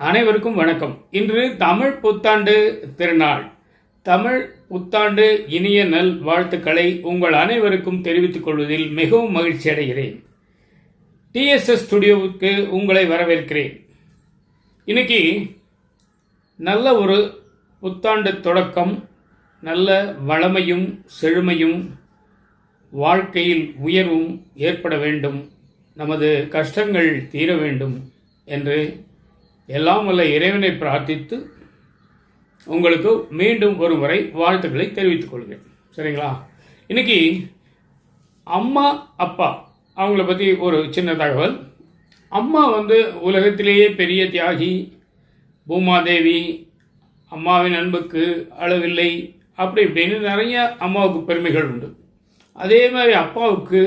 அனைவருக்கும் வணக்கம். இன்று தமிழ் புத்தாண்டு திருநாள். தமிழ் புத்தாண்டு இனிய நல் வாழ்த்துக்களை உங்கள் அனைவருக்கும் தெரிவித்துக் கொள்வதில் மிகவும் மகிழ்ச்சி அடைகிறேன். டிஎஸ்எஸ் ஸ்டுடியோவுக்கு உங்களை வரவேற்கிறேன். இன்னைக்கு நல்ல ஒரு புத்தாண்டு தொடக்கம் நல்ல வளமையும் செழுமையும் வாழ்க்கையில் உயர்வும் ஏற்பட வேண்டும். நமது கஷ்டங்கள் தீர வேண்டும் என்று எல்லாம் வல்ல இறைவனை பிரார்த்தித்து உங்களுக்கு மீண்டும் ஒரு முறை வாழ்த்துக்களை தெரிவித்துக் கொள்கிறேன். சரிங்களா? இன்னைக்கு அம்மா அப்பா அவங்கள பற்றி ஒரு சின்ன தகவல். அம்மா வந்து உலகத்திலேயே பெரிய தியாகி பூமாதேவி அம்மாவின் அன்புக்கு அளவில்லை அப்படி இப்படின்னு நிறைய அம்மாவுக்கு பெருமைகள் உண்டு. அதே மாதிரி அப்பாவுக்கு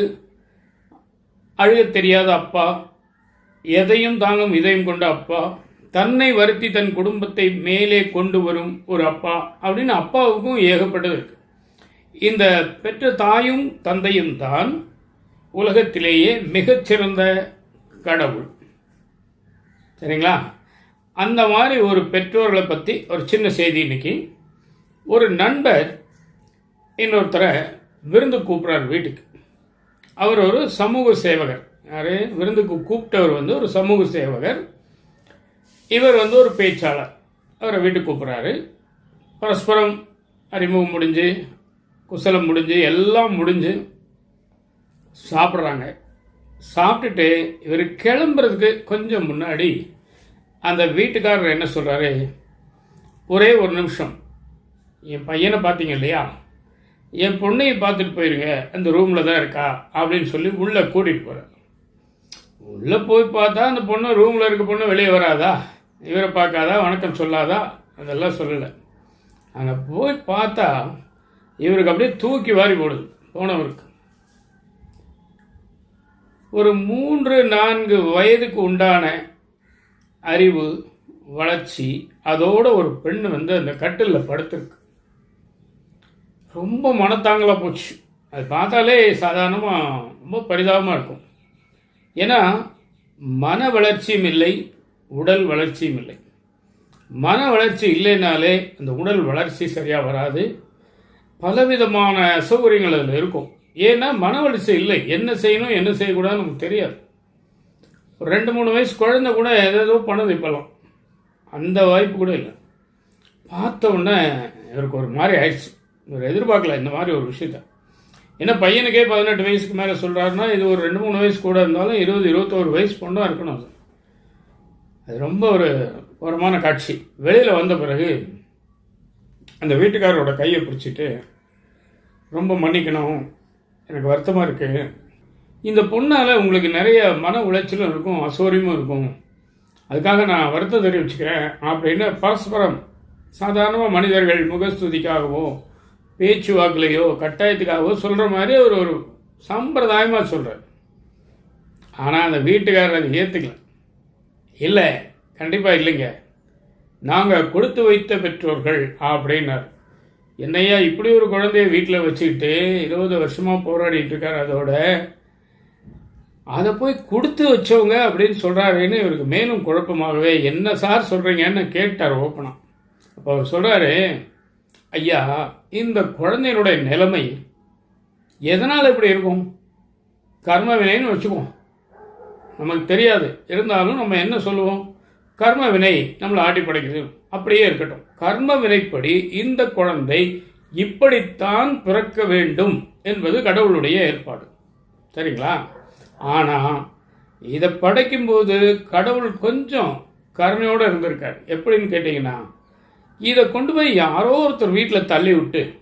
அழுகத் தெரியாத அப்பா எதையும் தாங்கும் இதயம் கொண்ட அப்பா தன்னை வருத்தி தன் குடும்பத்தை மேலே கொண்டு வரும் ஒரு அப்பா அப்படின்னு அப்பாவுக்கும் ஏகப்பட்டது இருக்கு. இந்த பெற்ற தாயும் தந்தையும் தான் உலகத்திலேயே மிகச்சிறந்த கடவுள். சரிங்களா? அந்த மாதிரி ஒரு பெற்றோர்களை பற்றி ஒரு சின்ன செய்தி இன்னைக்கு. ஒரு நண்பர் இன்னொருத்தரை விருந்து கூப்பிட்றாரு வீட்டுக்கு. அவர் ஒரு சமூக சேவகர். யார்? விருந்துக்கு கூப்பிட்டவர் வந்து ஒரு சமூக சேவகர். இவர் வந்து ஒரு பேச்சாளர். அவரை வீட்டுக்கு கூப்பிட்றாரு. பரஸ்பரம் அறிமுகம் முடிஞ்சு குசலம் முடிஞ்சு எல்லாம் முடிஞ்சு சாப்பிட்றாங்க. சாப்பிட்டுட்டு இவர் கிளம்புறதுக்கு கொஞ்சம் முன்னாடி அந்த வீட்டுக்காரர் என்ன சொல்கிறாரு ஒரே ஒரு நிமிஷம். என் பையனை பார்த்தீங்க இல்லையா? என் பொண்ணையை பார்த்துட்டு போயிருங்க. அந்த ரூமில் தான் இருக்கா? அப்படின்னு சொல்லி உள்ளே கூட்டிகிட்டு போகிறார் உள்ளே போய் பார்த்தா அந்த பொண்ணு ரூமில் இருக்க பொண்ணு வெளியே வராதா? இவரை பார்க்காதா வணக்கம் சொல்லாதா? அதெல்லாம் சொல்லலை. அங்கே போய் பார்த்தா இவருக்கு அப்படியே தூக்கி வாரி போடுது போனவருக்கு. ஒரு மூன்று நான்கு வயதுக்கு உண்டான அறிவு வளர்ச்சி அதோட ஒரு பெண் வந்து அந்த கட்டிலில் படுத்திருக்கு. ரொம்ப மனத்தாங்கலாக போச்சு. அது பார்த்தாலே சாதாரணமாக ரொம்ப பரிதாபமாக இருக்கும். ஏன்னா மன வளர்ச்சியும் இல்லை உடல் வளர்ச்சியும் இல்லை. மன வளர்ச்சி இல்லைனாலே அந்த உடல் வளர்ச்சி சரியாக வராது. பலவிதமான அசௌகரியங்கள் அதில் இருக்கும். ஏன்னா மன வளர்ச்சி இல்லை. என்ன செய்யணும் என்ன செய்யக்கூடாதுன்னு நமக்கு தெரியாது. ஒரு ரெண்டு மூணு வயசு குழந்தை கூட ஏதேதோ பண்ணுது இப்போல்லாம். அந்த வாய்ப்பு கூட இல்லை. பார்த்த உடனே இவருக்கு ஒரு மாதிரி ஆயிடுச்சு. இவர் எதிர்பார்க்கல இந்த மாதிரி ஒரு விஷயத்த. ஏன்னா பையனுக்கே பதினெட்டு வயசுக்கு மேலே சொல்கிறாருன்னா இது ஒரு ரெண்டு மூணு வயசு கூட இருந்தாலும் இருபது இருபத்தோரு வயசு பொண்ணாக இருக்கணும் அது. அது ரொம்ப ஒரு ஓரமான காட்சி. வெளியில் வந்த பிறகு அந்த வீட்டுக்காரரோட கையை பிடிச்சிட்டு ரொம்ப மன்னிக்கணும். எனக்கு வருத்தமாக இருக்குது இந்த பொண்ணால் உங்களுக்கு நிறைய மன உளைச்சலும் இருக்கும் அசௌரியமும் இருக்கும். அதுக்காக நான் வருத்தம் தெரிவிச்சுக்கிறேன் அப்படின்னு பரஸ்பரம் சாதாரணமாக மனிதர்கள் முகஸ்துதிக்காகவோ பேச்சு வாக்குலையோ கட்டாயத்துக்காகவோ சொல்கிற மாதிரி ஒரு ஒரு சம்பிரதாயமாக சொல்கிறார் ஆனால் அந்த வீட்டுக்காரர் அதை ஏற்றுக்கல இல்லை கண்டிப்பாக இல்லைங்க. நாங்கள் கொடுத்து வைத்த பெற்றோர்கள் அப்படின்னார். என்னையா இப்படி ஒரு குழந்தைய வீட்டில் வச்சுக்கிட்டு இருபது வருஷமாக போராடிட்டு இருக்கார் அதோட. அதை போய் கொடுத்து வச்சவங்க அப்படின்னு சொல்கிறாருன்னு இவருக்கு மேலும் குழப்பமாகவே என்ன சார் சொல்கிறீங்கன்னு கேட்டார் ஓப்பனாக அப்போ அவர் சொல்கிறாரு ஐயா இந்த குழந்தையினுடைய நிலைமை எதனால் இப்படி இருக்கும்? கர்ம வினைன்னு வச்சுக்குவோம். நமக்கு தெரியாது. இருந்தாலும் நம்ம என்ன சொல்லுவோம்? கர்ம வினை நம்மளை ஆட்டி படைக்குது. அப்படியே இருக்கட்டும். கர்ம வினைப்படி இந்த குழந்தை இப்படித்தான் பிறக்க வேண்டும் என்பது கடவுளுடைய ஏற்பாடு. சரிங்களா? ஆனால் இதை படைக்கும்போது கடவுள் கொஞ்சம் கருணையோடு இருந்திருக்கார். எப்படின்னு கேட்டிங்கன்னா இதை கொண்டு போய் யாரோ ஒருத்தர் வீட்டில் தள்ளி விட்டு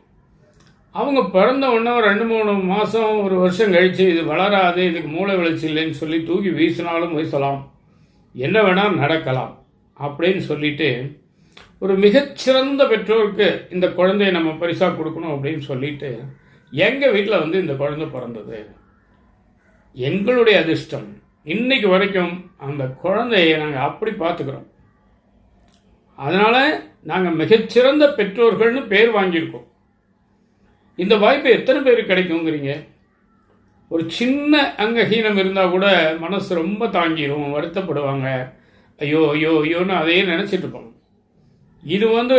அவங்க பிறந்த உடனே ஒரு ரெண்டு மூணு மாதம் ஒரு வருஷம் கழித்து இது வளராது இதுக்கு மூளை வளர்ச்சி இல்லைன்னு சொல்லி தூக்கி வீசினாலும் வீசலாம். என்ன வேணால் நடக்கலாம் அப்படின்னு சொல்லிட்டு ஒரு மிகச்சிறந்த பெற்றோருக்கு இந்த குழந்தைய நம்ம பரிசாக கொடுக்கணும் அப்படின்னு சொல்லிட்டு எங்கள் வீட்டில் வந்து இந்த குழந்தை பிறந்தது. எங்களுடைய அதிர்ஷ்டம். இன்னைக்கு வரைக்கும் அந்த குழந்தைய நாங்கள் அப்படி பார்த்துக்கிறோம். அதனால் நாங்கள் மிகச்சிறந்த பெற்றோர்கள்னு பேர் வாங்கியிருக்கோம். இந்த வாய்ப்பு எத்தனை பேருக்கு கிடைக்குங்கிறீங்க? ஒரு சின்ன அங்கஹீனம் இருந்தால் கூட மனசு ரொம்ப தாங்கிடும் வருத்தப்படுவாங்க. ஐயோ ஐயோ ஐயோன்னு அதையே நினச்சிட்ருப்பாங்க இது வந்து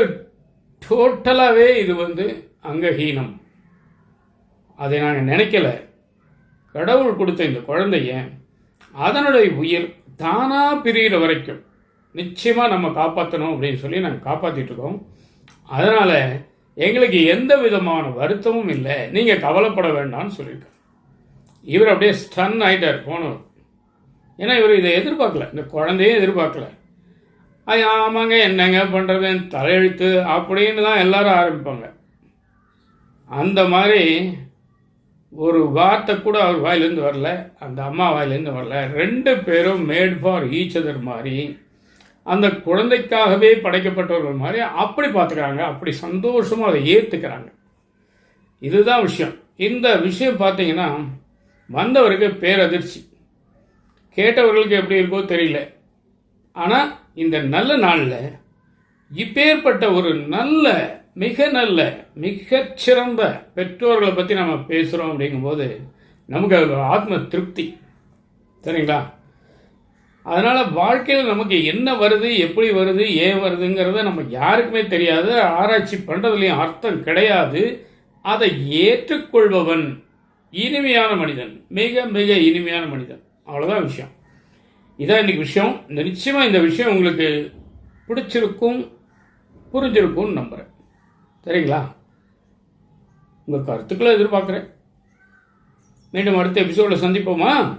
டோட்டலாகவே இது வந்து அங்கஹீனம். அதை நாங்கள் நினைக்கல. கடவுள் கொடுத்த இந்த குழந்தைய அதனுடைய உயிர் தானாக பிரிகிற வரைக்கும் நிச்சயமாக நம்ம காப்பாற்றணும் அப்படின்னு சொல்லி நாங்கள் காப்பாற்றிட்டு இருக்கோம். அதனால் எங்களுக்கு எந்த விதமான வருத்தமும் இல்லை. நீங்கள் கவலைப்பட வேண்டாம்னு சொல்லியிருக்காங்க இவர் அப்படியே ஸ்டன் ஆகிட்டார் போனவர். ஏன்னா இவர் இதை எதிர்பார்க்கல. இந்த குழந்தையும் எதிர்பார்க்கல. அது ஆமாங்க என்னங்க பண்ணுறது தலையெழுத்து அப்படின்னு தான் எல்லாரும் ஆரம்பிப்பாங்க. அந்த மாதிரி ஒரு வார்த்தை கூட அவர் வாயிலேருந்து வரல. அந்த அம்மா வாயிலேருந்து வரல. ரெண்டு பேரும் மேட் ஃபார் ஈச் அதர் மாதிரி அந்த குழந்தைக்காகவே படைக்கப்பட்டவர்கள் மாதிரி அப்படி பார்த்துக்கிறாங்க அப்படி சந்தோஷமாக அதை ஏற்றுக்கிறாங்க இதுதான் விஷயம். இந்த விஷயம் பார்த்தீங்கன்னா வந்தவருக்கு பேரதிர்ச்சி. கேட்டவர்களுக்கு எப்படி இருக்கோ தெரியல. ஆனால் இந்த நல்ல நாளில் இப்பேற்பட்ட ஒரு நல்ல மிக நல்ல மிகச்சிறந்த பெற்றோர்களை பற்றி நம்ம பேசுகிறோம் அப்படிங்கும்போது நமக்கு அது ஒரு ஆத்ம திருப்தி. சரிங்களா? அதனால் வாழ்க்கையில் நமக்கு என்ன வருது எப்படி வருது ஏன் வருதுங்கிறத நம்ம யாருக்குமே தெரியாது. ஆராய்ச்சி பண்ணுறதுலையும் அர்த்தம் கிடையாது. அதை ஏற்றுக்கொள்பவன் இனிமையான மனிதன். மிக மிக இனிமையான மனிதன். அவ்வளோதான் விஷயம். இதான் இன்னைக்கு விஷயம். இந்த நிச்சயமாக இந்த விஷயம் உங்களுக்கு பிடிச்சிருக்கும் புரிஞ்சிருக்கும்னு நம்புகிறேன் சரிங்களா? உங்கள் கருத்துக்களை எதிர்பார்க்குறேன். மீண்டும் அடுத்த எபிசோடில் சந்திப்போமா?